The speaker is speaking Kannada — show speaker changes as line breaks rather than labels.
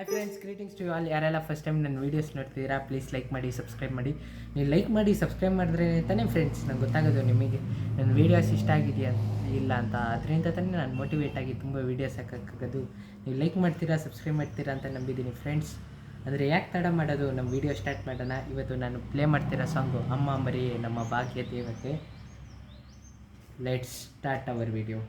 Hi friends greetings to all ಯಾರೆಲ್ಲ ಫಸ್ಟ್ ಟೈಮ್ ನನ್ನ ವೀಡಿಯೋಸ್ ನೋಡ್ತಿದ್ದೀರಾ ಪ್ಲೀಸ್ ಲೈಕ್ ಮಾಡಿ ಸಬ್ಸ್ಕ್ರೈಬ್ ಮಾಡಿ. ನೀವು ಲೈಕ್ ಮಾಡಿ ಸಬ್ಸ್ಕ್ರೈಬ್ ಮಾಡಿದ್ರೆ ತಾನೇ ಫ್ರೆಂಡ್ಸ್ ನಂಗೆ ಗೊತ್ತಾಗೋದು ನಿಮಗೆ. ನನ್ನ ವೀಡಿಯೋಸ್ ಇಷ್ಟ ಆಗಿದೆಯಾ, ಇಲ್ಲ ಅಂತ. ಅದರಿಂದ ತಾನೇ ನಾನು ಮೋಟಿವೇಟ್ ಆಗಿ ತುಂಬ ವೀಡಿಯೋಸ್ ಹಾಕೋಕ್ಕಾಗೋದು ನೀವು ಲೈಕ್ ಮಾಡ್ತೀರಾ ಸಬ್ಸ್ಕ್ರೈಬ್ ಮಾಡ್ತೀರಾ ಅಂತ ನಂಬಿದ್ದೀನಿ ಫ್ರೆಂಡ್ಸ್ ಅಂದರೆ ಯಾಕೆ ತಡ ಮಾಡೋದು? ನಮ್ಮ ವೀಡಿಯೋ ಸ್ಟಾರ್ಟ್ ಮಾಡೋಣ. ಇವತ್ತು ನಾನು ಪ್ಲೇ ಮಾಡ್ತಿರೋ ಸಾಂಗು ಅಮ್ಮ ಮರಿ ನಮ್ಮ ಭಾಗ್ಯ ದೇವತೆ. Let's start our video